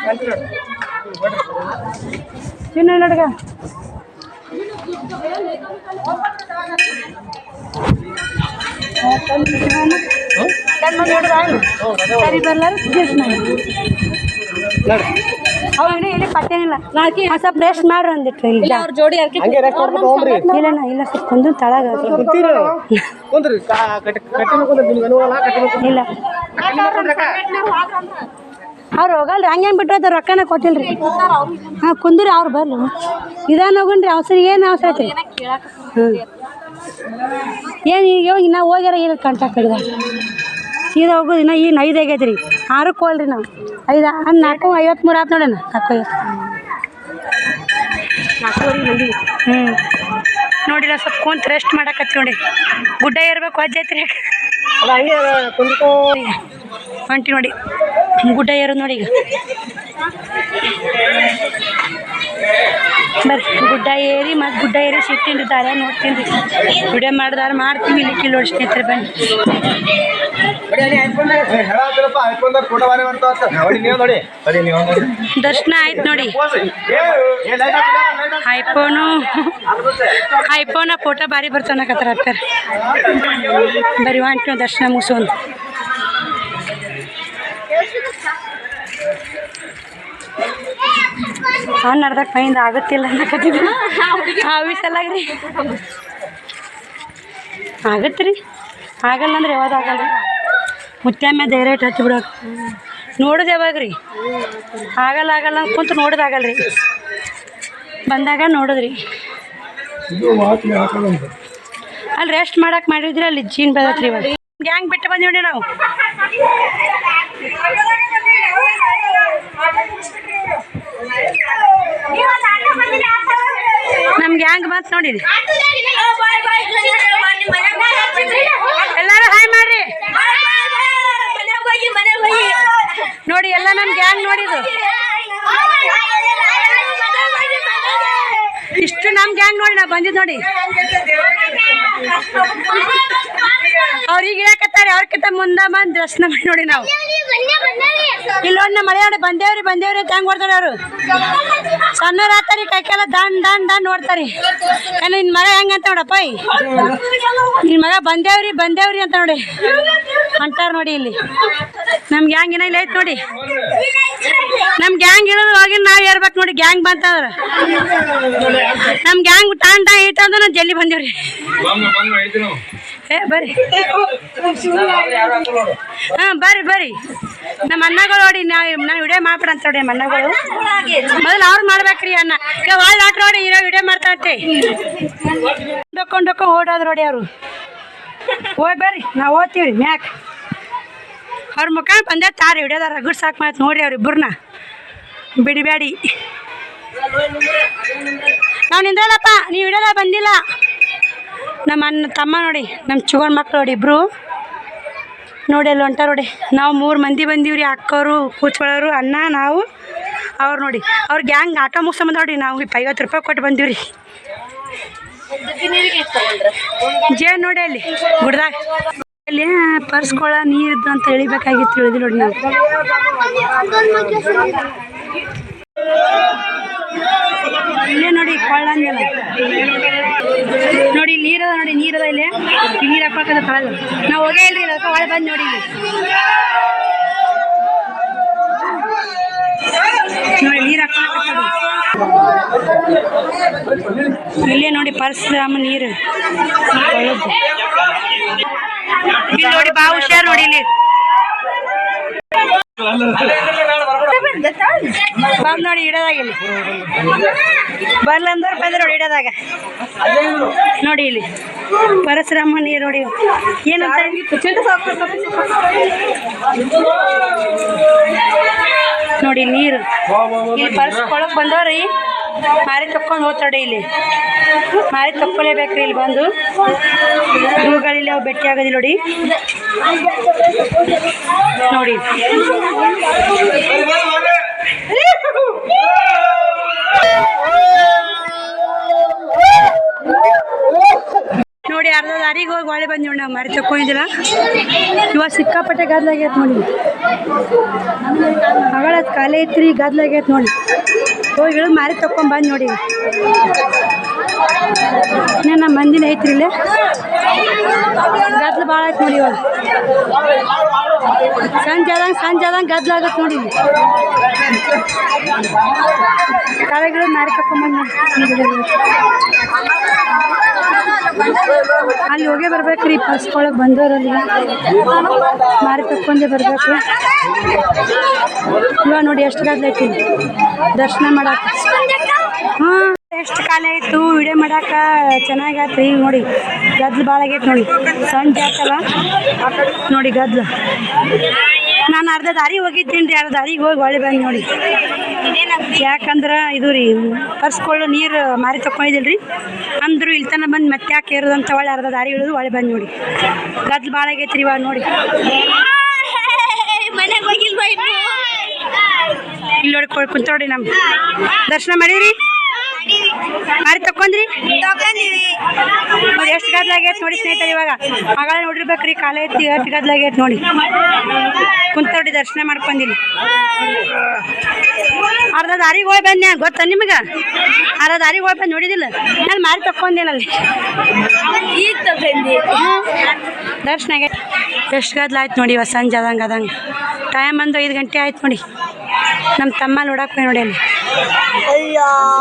ಕಂಡಿ ನೋಡು ತಿನ್ನು ನಡ್ಗ ಸರಿ ಬರ್ಲಾರ ನೋಡು ಇಲ್ಲಿ. ಇನ್ನೂ ಎಲ್ಲಿ ಪತ್ತೇನಿಲ್ಲ ನಾಲ್ಕು ಸ್ವಲ್ಪ ರೆಸ್ಟ್ ಮಾಡ್ರಿ ಅಂದಿಟ್ರಿ ಇಲ್ಲಿ. ಜೋಡಿ ಹಂಗೆ ರೆಸ್ಟ್ ಮಾಡ್ಬಿಟ್ಟು ಹೋಗ್ರಿ ಇಲ್ಲ ಇಲ್ಲ ಕುಂದು ತಳಗ ಕುಂತೀರಿ. ಕುಂದ್ರಿ. ಕಾ ಕಟ್ಟಿ ಕಟ್ಟಿನ ಕುಂದ್ರಿ ನಿಮ್ಗೆ ಅನುವಲ್ಲ ಕಟ್ಟಿನ ಕುಂದ್ರಿ ಇಲ್ಲ. ಅವ್ರು ಹೋಗಲ್ರಿ ಹಂಗೇನ್ ಬಿಟ್ರೆ ರೊಕ್ಕನ ಕೊಟ್ಟಿಲ್ರಿ. ಹಾಂ ಕುಂದ್ರಿ ಅವ್ರು ಬರ್ರಿ ಇದಾನ ಹೋಗನ್ರಿ ಅವಸರ ಏನು ಅವಸರ ಐತ್ರಿ ಹ್ಞೂ ಏನು ಈಗ ಹೋಗಿ ನಾ ಹೋಗ್ಯಾರ ಏನು ಕಂಟಾಕ್ಟ್ ಹಿಡ್ದ ಸೀದಾ ಹೋಗೋದು ಇನ್ನ ಈ ಐದು ಆಗೈತೆ ರೀ ಆರಕ್ಕೆ ಹೋಲ್ರಿ ನಾವು. ಐದು ಹಣ್ಣು ನಾಲ್ಕು ಐವತ್ಮೂರು ಆತು ನೋಡೋಣ. ನಾಲ್ಕು ಐವತ್ತು. ಹ್ಮ್ ಬಂದೀವಿ. ಹ್ಞೂ ನೋಡಿಲ್ಲ ಸ್ವಲ್ಪ ಕುಂತು ರೆಸ್ಟ್ ಮಾಡಕತ್ತಿ ನೋಡಿ. ಗುಡ್ಡ ಏರ್ಬೇಕು ಅಜ್ಜೈತ್ರಿ ಐತ್ರಿ ಹಂಗೆ ಕುಂದ್ಕೋ. ಹೊಂಟಿ ನೋಡಿ. ಗುಡ್ಡ ಏರೋದು ನೋಡಿ ಈಗ. ಬರ್ರಿ ಗುಡ್ಡ ಏರಿ ಮತ್ತು ಗುಡ್ಡ ಏರಿ ಸಿಗ್ತೀನಿ ದಾರೆ ನೋಡ್ತೀನಿ. ರೀ ವಿಡಿಯೋ ಮಾಡಿದಾರ ಮಾಡ್ತೀವಿ ಇಲ್ಲಿ ಕಿಲೋ ಸ್ನೇಹಿತರೆ ಬನ್ನಿ. ದರ್ಶನ ಆಯ್ತು ನೋಡಿ. ಐಫೋನು ಐಫೋನ ಫೋಟೋ ಭಾರಿ ಬರ್ತಾನಕತ್ತಾರ ಬರಿ ಬರೀ ವಾಂಟ್ ದರ್ಶನ ಮುಗಿಸೋನು ಅವ್ನು ನಡ್ದಕ್ಕೆ ಮೈಂದ ಆಗುತ್ತಿಲ್ಲ ಅಂತ ಅವಿ ಸಲಾಗ್ರಿ ಆಗತ್ತೆ ರೀ ಆಗಲ್ಲ ಅಂದ್ರೆ ಯಾವಾಗ ಆಗಲ್ಲ ರೀ ಮುತ್ಯಮ್ಮ ಧೈರ್ಯ ಇಟ್ಟು ಹಚ್ಚಿ ಬಿಡೋಕೆ. ನೋಡೋದು ಯಾವಾಗ ರೀ ಆಗಲ್ಲ ಆಗಲ್ಲ ಕುಂತು ನೋಡೋದಾಗಲ್ರಿ ಬಂದಾಗ ನೋಡಿದ್ರಿ. ಅಲ್ಲಿ ರೆಸ್ಟ್ ಮಾಡಕ್ಕೆ ಮಾಡಿದ್ರಿ ಅಲ್ಲಿ ಜೀನ್ ಬೆಳತ್ರಿ ಇವಾಗ. ಗ್ಯಾಂಗ್ ಬಿಟ್ಟು ಬಂದೀವಿ ನಾವು. ನಮ್ಮ ಗ್ಯಾಂಗ್ ಬಂತು ನೋಡಿರಿ. ಎಲ್ಲರೂ ಹಾಯ್ ಮಾಡ್ರಿ. ನೋಡಿ, ಎಲ್ಲ ನಮ್ಮ ಗ್ಯಾಂಗ್ ನೋಡಿದ್ರು ಇಷ್ಟು ನಮ್ಮ ಗ್ಯಾಂಗ್ ನೋಡಿ ನಾ ಬಂದಿದ್ ನೋಡಿ. ಅವ್ರಿಗೆ ಇಳಕತ್ತಾರೆ ಅವ್ರಕ್ಕಿಂತ ಮುಂದೆ ಬಂದು ದರ್ಶನ ಮಾಡಿ ನೋಡಿ ನಾವು. ಇಲ್ಲೊಂದ್ ನಮ್ಮ ಬಂದೇವ್ರಿ ಬಂದೇವ್ರಿ ಅಂತ ಹೆಂಗ್ ಅವ್ರು ಅವರು? ಸಣ್ಣವ್ರು ಆತಾರಿ, ಕೈಕೆಲ್ಲ ದಾನ್ ದಾನ್ ದಾನ್ ನೋಡ್ತಾರಿ. ನಿನ್ನ ಮಗ ಹೆಂಗಂತ ನೋಡಪ್ಪ ನಿನ್ ಮಗ ಬಂದೇವ್ರಿ ಬಂದೇವ್ರಿ ಅಂತ ನೋಡಿ. ಅಂತಾರ ನೋಡಿ ಇಲ್ಲಿ. ನಮ್ ಗ್ಯಾಂಗ್ ಏನ ಇಲ್ಲ ಐತ್ ನೋಡಿ. ನಮ್ ಗ್ಯಾಂಗ್ ಇಳಿದ್ರು ಹೋಗಿ ನಾವು ಏರ್ಬೇಕು ನೋಡಿ, ಗ್ಯಾಂಗ್ ಬಂತಂದ್ರ. ನಮ್ ಗ್ಯಾಂಗ್ ಟಾನ್ ಟಾನ್ ಇಟ್ಟು ಅಂದ್ರೆ ನಾವು ಜಲ್ದಿ ಬಂದೇವ್ರಿ. ಏ, ಬರ್ರಿ. ಹಾಂ, ಬರ್ರಿ ಬರ್ರಿ. ನಮ್ಮ ಅಣ್ಣಗಳು ನೋಡಿ, ನಾವು ನಾನು ವಿಡಿಯೋ ಮಾಡ್ಬಿಡ ಅಂತ ನೋಡಿ ನಮ್ಮ ಅಣ್ಣಗಳು. ಮೊದಲು ಅವ್ರು ಮಾಡ್ಬೇಕ್ರಿ ಅಣ್ಣ. ಈಗ ಒಳ್ಳೆ ಆಟ ನೋಡಿ, ಇರೋ ವಿಡಿಯೋ ಮಾಡ್ತಾರತ್ತೆ ಡೊಕ್ಕೊಂಡು ಡೊಕ್ಕೊಂಡು ಓಡೋದು ನೋಡಿ ಅವರು. ಹೋಗಿ ಬರ್ರಿ, ನಾವು ಓದ್ತೀವಿ ಮ್ಯಾಕ್. ಅವ್ರ ಮುಖ ಬಂದೇ ತಾರಿ ವಿಡಿಯೋದಾರ ರಗಡ್ ಸಾಕು ಮಾತು ನೋಡಿ ಅವ್ರು ಇಬ್ಬರನ್ನ ಬಿಡಿಬೇಡಿ ನಾವು ನಿಂದ್ರಲ್ಲಪ್ಪ, ನೀವು ಹಿಡಿಯೋಲ್ಲ, ಬಂದಿಲ್ಲ. ನಮ್ಮ ಅಣ್ಣ, ತಮ್ಮ ನೋಡಿ, ನಮ್ಮ ಚುಗನ್ ಮಕ್ಳು ನೋಡಿ ಇಬ್ಬರು ನೋಡಿ ಅಲ್ಲಿ ಹೊಂಟ ನೋಡಿ. ನಾವು ಮೂರು ಮಂದಿ ಬಂದೀವಿ ರೀ ಅಕ್ಕವರು ಕೂತ್ಕೊಳ್ಳೋರು, ಅಣ್ಣ, ನಾವು, ಅವ್ರು ನೋಡಿ. ಅವ್ರ ಗ್ಯಾಂಗ್ ಆಟೋ ಮುಗಿಸ್ಕೊಂಬಂದ ನೋಡಿ, ನಾವು ಇಪ್ಪ ಐವತ್ತು ರೂಪಾಯಿ ಕೊಟ್ಟು ಬಂದೀವಿ ರೀ ಜೇನ್ ನೋಡಿ ಅಲ್ಲಿ, ಗುಡ್ದಾಗ. ಅಲ್ಲಿ ಪರ್ಸ್ಕೊಳ ನೀರಿದ್ದು ಅಂತ ಹೇಳಿಬೇಕಾಗಿತ್ತು ತಿಳಿದಿ ನೋಡಿ ನಾವು ಇಲ್ಲೇ ನೋಡಿ ಕೊಳ್ಳ ನೋಡಿ ನೀರದ ನೋಡಿ ನೀರದ ಇಲ್ಲಿ. ನೀರು ಹಾಕೋಕದ ಕಳದ ನಾವು ಹೋಗೇ ಇಲ್ರಿ ಅದಕ್ಕೆ ಒಳಗೆ ಬಂದು ನೋಡಿ. ನೋಡಿ ನೀರು ಇಲ್ಲೇ ನೋಡಿ ಪರಶುರಾಮ ನೀರು. ನೋಡಿ ಬಾ ಹುಷಾರು ನೋಡಿ ಇಲ್ಲಿ. ಬಂದ್ ನೋಡಿ ಇಡೋದಾಗ ಇಲ್ಲಿ ಬರ್ಲಂದ್ರೆ ಬಂದ್ರೆ ನೋಡಿ ಇಡೋದಾಗ. ನೋಡಿ ಇಲ್ಲಿ. ಪರಶುರಾಮ ನೀರು ನೋಡಿ. ಏನಂತ? ನೋಡಿ ನೀರು. ಇಲ್ಲಿ ಪರ್ಸ್ಕೊಳಕ್ ಬಂದವ್ರಿ. ಮಾರಿ ತಕ್ಕೊಂಡು ಹೋಗ್ತಾಡೆ ಇಲ್ಲಿ. ಮಾರಿ ತಕ್ಕೊಲೇಬೇಕ್ರಿ ಇಲ್ಲಿ ಬಂದು. ಇವುಗಳಿಲ್ಲ ಅವು ಭೇಟಿ ಆಗೋದಿಲ್ಲ ನೋಡಿ. ನೋಡಿ. ನೋಡಿ, ಅರ್ಧ ದಾರಿಗೆ ಹೋಗಿ ಒಳ್ಳೆ ಬಂದ್ ನೋಡಿ ನಾವು. ಮರಿ ತಕೊಂಡಿದ್ದಿಲ್ಲ ಇವಾಗ ಸಿಕ್ಕಾಪಟ್ಟೆ ಗದ್ಲಾಗೈತೆ ನೋಡಿ. ಮಗಳ ಕಾಲೇ ಐತ್ರಿ ಗದ್ಲಾಗೈತೆ ನೋಡಿ. ಹೋಗಿ ಇಳಿದು ಮಾರಿ ತಕೊಂಡ್ ಬಂದ್ ನೋಡಿ. ನನ್ನ ಮಂದಿನ ಐತ್ರಿ ಇಲ್ಲೇ ಗದ್ಲು ಭಾಳ ಐತೆ ನೋಡಿ ಇವಾಗ. ಸಂಜೆ ಆದಂಗೆ ಸಂಜೆ ಆದಂಗೆ ಗದ್ಲಾಗತ್ತೆ ನೋಡಿ ಇಲ್ಲಿ. ಕಾಲೆಗಳು ಮಾರಿ ತಕೊಂಬಂದು ನೋಡಿ. ಅಲ್ಲಿ ಹೋಗೇ ಬರ್ಬೇಕ್ರಿ, ಪರ್ಸ್ಕೊಳಕ್ ಬಂದವ್ರಲ್ಲಿ ಮಾರಿ ತಕ್ಕೊಂಡೇ ಬರ್ಬೇಕು. ಇವಾಗ ನೋಡಿ ಎಷ್ಟು ಗದ್ಲು ಐತಿ ದರ್ಶನ ಮಾಡಾಕ. ಹಾ. ಎಷ್ಟು ಕಾಲ ಆಯಿತು? ವಿಡಿಯೋ ಮಾಡಾಕ ಚೆನ್ನಾಗೈತ್ರಿ ನೋಡಿ, ಗದ್ಲು ಭಾಳ ಆಗೈತೆ ನೋಡಿ. ಸಂಜೆ ಆತಲ್ಲ ನೋಡಿ, ಗದ್ಲು. ನಾನು ಅರ್ಧ ದಾರಿ ಹೋಗಿದ್ದೀನಿ ಅರ್ಧ ದಾರಿಗೆ ಹೋಗಿ ಹೊಳ್ಳಿ ಬಂದು ನೋಡಿ. ಯಾಕಂದ್ರೆ ಇದು ರೀ ಪರ್ಸ್ಕೊಳ್ಳೋ ನೀರು ಮಾರಿ ತಕೊಂಡಿದ್ದಿಲ್ಲ ರೀ ಅಂದ್ರು ಇಲ್ಲಿ ತನಕ ಬಂದು ಮತ್ತೆ ಯಾಕೆ ಇರೋದಂತ ಒಳ್ಳೆ ಅರ್ಧ ದಾರಿ ಇಳಿದು ಒಳ್ಳೆ ಬಂದು ನೋಡಿ. ಗದ್ಲು ಭಾಳ ಆಗೈತೆ ಇವಾಗ ನೋಡಿ. ಮನೆಗೆ ಹೋಗಿಲ್ವಾ ಇಲ್ಲಿ ನೋಡಿ ಕುಂತೋಡಿ ಕುಂತ ನೋಡಿ ನಮ್ಮ ದರ್ಶನ ಮಾಡಿರಿ? ಮಾರಿ ತಕೊಂಡ್ರಿ ನೋಡಿ, ಎಷ್ಟು ಗದ್ಲಾಗೈತೆ ನೋಡಿ ಸ್ನೇಹಿತರೆ ಇವಾಗ. ಮಗಳ ನೋಡಿರ್ಬೇಕ್ರಿ, ಕಾಲ ಐತಿ ಎಷ್ಟು ಗದ್ಲಾಗೈತೆ ನೋಡಿ. ಕುಂತೋಡಿ ದರ್ಶನ ಮಾಡ್ಕೊಂಡಿಲ್ಲ ಅರ್ಧ ದಾರಿಗೆ ಹೋಗಿ ಬಂದೆ, ಗೊತ್ತಾ ನಿಮಗೆ? ಅರ್ಧ ದಾರಿಗೆ ಹೋಗಿ ಬಂದು, ನೋಡಿದಿಲ್ಲ? ನಾನು ಮಾರಿ ತಕ್ಕೊಂಡಿಲ್ಲ ಅಲ್ಲಿ. ಈಗ ದರ್ಶನ ಆಗೈತೆ. ಎಷ್ಟು ಗದ್ಲ ಆಯ್ತು ನೋಡಿ, ಇವಾಗ ಸಂಜೆ ಅದಂಗೆ ಅದಂಗೆ ಟೈಮ್ ಬಂದು ಐದು ಗಂಟೆ ಆಯ್ತು ನೋಡಿ. ನಮ್ಮ ತಮ್ಮ ನೋಡಕ್ಕೆ ಹೋಗಿ ನೋಡಿ ಅಲ್ಲಿ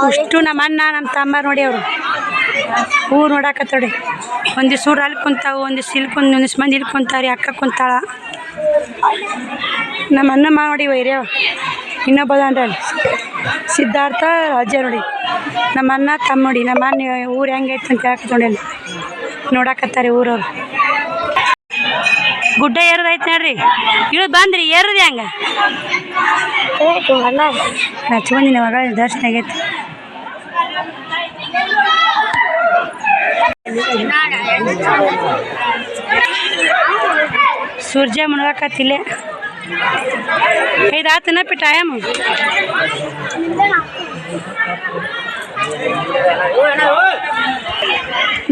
ಅಷ್ಟು ನಮ್ಮ ಅಣ್ಣ ನಮ್ಮ ತಮ್ಮ ನೋಡಿ ಅವರು. ಊರು ನೋಡಕತ್ತೋಡಿ ಒಂದಿವ್ಸ ಊರು ಅಲ್ಲಿ ಕುಂತಾವು ಒಂದಿವ್ಸ ಇಲ್ಲಿ ಕುಂತ ಒಂದಿವ್ಸ ಮಂದಿ ಇಲ್ಲಿ ಕುಂತಾರಿ ಅಕ್ಕ ಕುಂತಾಳ. ನಮ್ಮ ಅಣ್ಣ ಮಾ ನೋಡಿ ವೈರ್ಯವ ಇನ್ನೊಬ್ಬದನ್ರಿ ಅಲ್ಲಿ. ಸಿದ್ಧಾರ್ಥ ಅಜ್ಜ ನೋಡಿ. ನಮ್ಮ ಅಣ್ಣ ತಮ್ಮ ನೋಡಿ. ನಮ್ಮ ಅಣ್ಣ ಊರು ಹೆಂಗೈತೆ ಅಂತ ಹೇಳಕ್ ನೋಡಿ ಅಲ್ಲಿ ನೋಡಾಕತ್ತಾರೆ ಊರವ್ರು ಗುಡ್ಡ ಏರದೈತೆ ನೋಡ್ರಿ. ಇಳಿದು ಬಂದ್ರಿ, ಏರೋದು ಹೆಂಗ? ನಚ್ಕೊಂಡಿನಿ ಮಗಳ ದರ್ಶನ ಆಗೈತಿ. ಸೂರ್ಯ ಮುಣಗಾಕತ್ತಿಲ್ಲ ಐದು ಆತನ ಪಿ ಟೈಮ್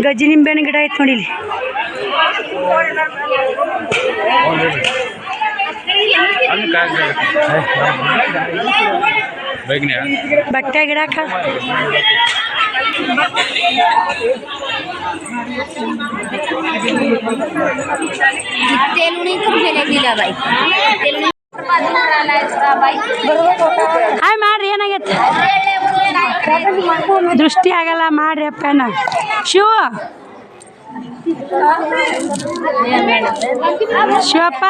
ಗಜ್ಜಿ ನಿಂಬೆಹಣ್ಣು ಗಿಡ ಐತೆ ನೋಡಿ ಇಲ್ಲಿ ಬಟ್ಟೆ ಗಿಡಕ್ಕ तेल नहीं तुम भेले दिला भाई तेल नहीं भाई ಹಾಯ್ ಮಾಡ್ರಿ ಏನಾಗೈತೆ ದೃಷ್ಟಿ ಆಗಲ್ಲ, ಮಾಡ್ರಿ ಅಪ್ಪನ ಶಿವ. ಶಿವಪ್ಪ.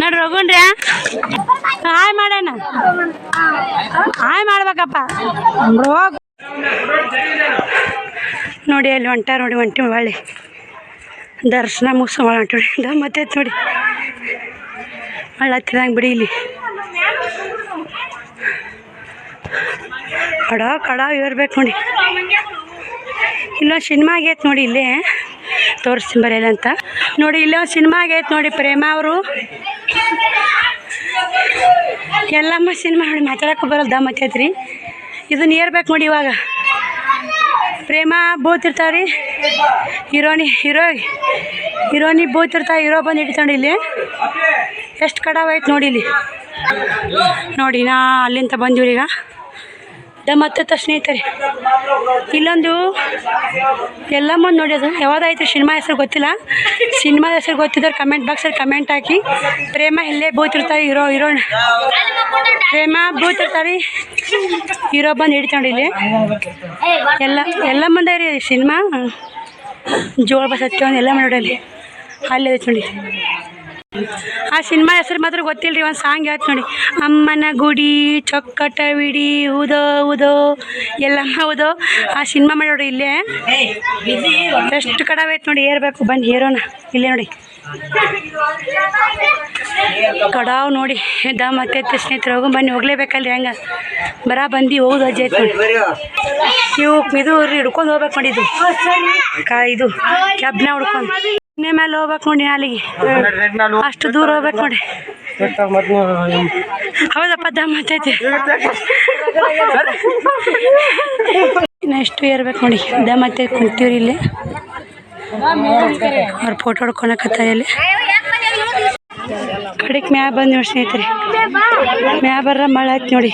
ನೋಡ್ರಿ, ಹೋಗುಣ್ರಿ ಹಾಯ್ ಮಾಡೋಣ. ಹಾಯ್ ಮಾಡ್ಬೇಕಪ್ಪ. ನೋಡಿ, ಅಲ್ಲಿ ಹೊಂಟ ನೋಡಿ ಹೊಂಟಿ ಒಳ್ಳೆ. ದರ್ಶನ ಹೊಂಟಿ ಮತ್ತೆ ನೋಡಿ. ಒಳ್ಳೆ ಹತ್ತಿದಂಗೆ ಬಿಡಿ ಇಲ್ಲಿ. ಕಡ ಕಡ ಇರ್ಬೇಕು ನೋಡಿ. ಇಲ್ಲೊಂದು ಸಿನಿಮಾ ಆಗೈತೆ ನೋಡಿ ಇಲ್ಲೇ. ತೋರಿಸ್ತೀನಿ ಬರೆಯಲ್ಲ ಅಂತ. ನೋಡಿ ಇಲ್ಲೇ ಒಂದು ಸಿನಿಮಾ ಆಗೈತೆ ನೋಡಿ ಪ್ರೇಮ ಅವರು. ಎಲ್ಲಮ್ಮ ಸಿನಿಮಾ ನೋಡಿ ಮಾತಾಡಕ್ಕೆ ಬರಲ್ಲ ದಮ್ ಹತ್ತೈತ್ರಿ ಇದನ್ನ ಏರ್ಬೇಕು ನೋಡಿ ಇವಾಗ. ಪ್ರೇಮ ಬೂತಿರ್ತಾವ ರೀ. ಹೀರೋನಿ ಹೀರೋ ಹೀರೋನಿ ಬೂತಿರ್ತಾವೆ ಹೀರೋ ಬಂದು ಇಡ್ತಾಳೆ ಇಲ್ಲಿ. ಎಷ್ಟು ಕಡಾವ್ ನೋಡಿ ಇಲ್ಲಿ. ನೋಡಿ ನಾ ಅಲ್ಲಿಂದ ಬಂದಿವ್ರಿ ಈಗ. ಹತ್ತತ್ತ ಸ್ನೇಹಿತರೆ, ಇಲ್ಲೊಂದು ಎಲ್ಲ ಮುಂದೆ ನೋಡಿ ಅದು. ಯಾವ್ದಾಯ್ತು ಸಿನಿಮಾ ಹೆಸರು ಗೊತ್ತಿಲ್ಲ. ಸಿನಿಮಾ ಹೆಸರು ಗೊತ್ತಿದ್ದವ್ರು ಕಮೆಂಟ್ ಬಾಕ್ಸಲ್ಲಿ ಕಮೆಂಟ್ ಹಾಕಿ. ಪ್ರೇಮ ಇಲ್ಲೇ ಬೂತಿರ್ತಾರೆ ಹೀರೋ ಹೀರೋ ಪ್ರೇಮ ಬೂತಿರ್ತಾರೆ ಹೀರೋ ಬಂದು ಹಿಡಿತಾಂಡು ಇಲ್ಲಿ. ಎಲ್ಲ ಎಲ್ಲ ಮುಂದೆ ರೀ ಸಿನಿಮಾ. ಜೋಳ ಬಸ್ ಹತ್ತಿ ಎಲ್ಲ ನೋಡಿ ಅಲ್ಲಿ ಐತೆ ನೋಡಿ. ಆ ಸಿನಿಮಾ ಹೆಸರು ಮಾತ್ರ ಗೊತ್ತಿಲ್ಲ ರೀ ಒಂದು ಸಾಂಗ್ ಹೇಳ್ತು ನೋಡಿ. ಅಮ್ಮನ ಗುಡಿ ಚೊಕ್ಕಟವಿಡಿ ಉದೋ ಉದೋ, ಎಲ್ಲಮ್ಮ ಉದೋ. ಆ ಸಿನಿಮಾ ಮಾಡಿ ನೋಡಿ ಇಲ್ಲೇ. ಎಷ್ಟು ಕಡಾವೈತೆ ನೋಡಿ, ಏರ್ಬೇಕು, ಬಂದು ಏರೋಣ ಇಲ್ಲೇ ನೋಡಿ. ಕಡಾವ್ ನೋಡಿ, ದಮ್ ಹತ್ತೈತೆ ಸ್ನೇಹಿತರು, ಹೋಗು, ಬನ್ನಿ, ಹೋಗ್ಲೇಬೇಕಲ್ರಿ ಹೆಂಗೆ. ಬರ, ಬಂದು, ಹೋಗುದು, ಅಜ್ಜಿ ಆಯ್ತು ಇವು ಇದು ಹಿಡ್ಕೊಂಡು ಹೋಗ್ಬೇಕು ನೋಡಿ ಇದು. ಇದು, ಕ್ಯಾಬ್ನ ಹುಡ್ಕೊಂಡು. ಇನ್ನೇ ಮೇಲೆ ಹೋಗ್ಬೇಕು ನೋಡಿ ಅಲ್ಲಿಗೆ ಅಷ್ಟು ದೂರ ಹೋಗ್ಬೇಕು ನೋಡಿ. ಹೌದಪ್ಪ ದಮ್ಮ ಹತ್ತೈತಿ. ನೆಕ್ಸ್ಟ್ ಇರ್ಬೇಕು ನೋಡಿ. ದಮ್ ಹತ್ತೈತಿ, ಕುಂತೀವ್ರಿ ಇಲ್ಲಿ. ಅವ್ರು ಫೋಟೋ ಹೊಡ್ಕೊಳಕತ್ತಾರೆ ಇಲ್ಲಿ. ಕಡೆಗೆ ಮ್ಯಾ ಬಂದು ನೋಡಿ ಸ್ನೇಹಿತರೆ. ಮ್ಯಾ ಬರ್ರ ಮಳೆ ಆಯ್ತು ನೋಡಿ.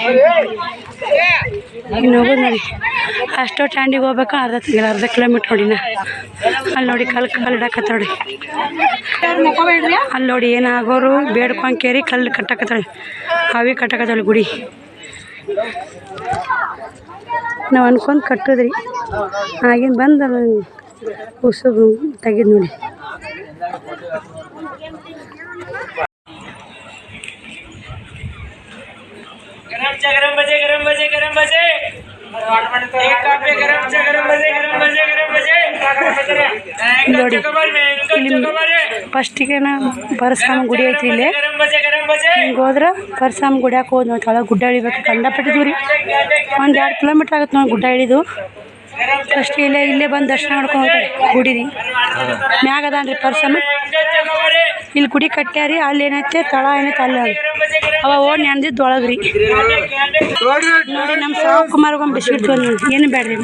ಇನ್ನು ಹೋಗೋದು ನೋಡಿ. ಅಷ್ಟೋ ಟ್ಯಾಂಡಿಗೆ ಹೋಗ್ಬೇಕು, ಅರ್ಧ ತಿಂಗಳ, ಅರ್ಧ ಕಿಲೋಮೀಟ್ರ್ ನೋಡಿ ನಾ ಅಲ್ಲಿ ನೋಡಿ ಕಲ್ಲು ಕಲ್ಲು ಇಡಕತ್ತ ನೋಡಿ. ಅಲ್ಲಿ ನೋಡಿ ಏನಾಗೋರು ಬೇಡ್ಕೊಂಡು ಕೇರಿ ಕಲ್ಲು ಕಟ್ಟಕತ್ತಾಳೆ ಅವಿ ಕಟ್ಟಕತ್ತಾಳೆ ಗುಡಿ. ನಾವು ಅನ್ಕೊಂಡು ಕಟ್ಟಿದ್ರಿ. ಆಗಿನ ಬಂದು ಉಸು ತೆಗೆದು ನೋಡಿ. ನೋಡಿ ಇಲ್ಲಿ ಫಸ್ಟಿಗೆ ಪರಶುರಾಮ ಗುಡಿ ಐತಿ ಇಲ್ಲಿ. ಹಿಂಗೆ ಹೋದ್ರೆ ಪರಶುರಾಮ ಗುಡಿಯಾಕೆ ಹೋದ್ ನೋಡಿ ತಳ ಗುಡ್ಡ ಇಳಿಬೇಕು. ಕಂಡಪಟ್ಟ ದೂರಿ ಒಂದು ಎರಡು ಕಿಲೋಮೀಟರ್ ಆಗುತ್ತೆ ನೋಡಿ ಗುಡ್ಡ ಇಳಿದು. ಫಸ್ಟ್ ಇಲ್ಲೇ ಇಲ್ಲೇ ಬಂದು ದರ್ಶನ ಮಾಡ್ಕೊಂಡು ಹೋಗ್ತಾರೆ ಗುಡಿರಿ ಮ್ಯಾಗ ಅದಾನ್ರಿ ಪರಶುರಾಮ. ಇಲ್ಲಿ ಗುಡಿ ಕಟ್ಟ್ಯಾರಿ ಅಲ್ಲಿ ಏನೈತೆ, ತಳ ಏನೈತೆ, ಅಲ್ಲಿ ಅವ ಓ ನೆನ್ದಿದ್ದು ಒಳಗ್ರಿ ನೋಡಿ ನಮ್ಮ ಸಾವು ಕುಮಾರ್ ಒಂದು ಬಿಸ್ಕಿಟ್ ತೊಗೊಂಡು ನೋಡಿ ಏನು ಬೇಡ್ರಿ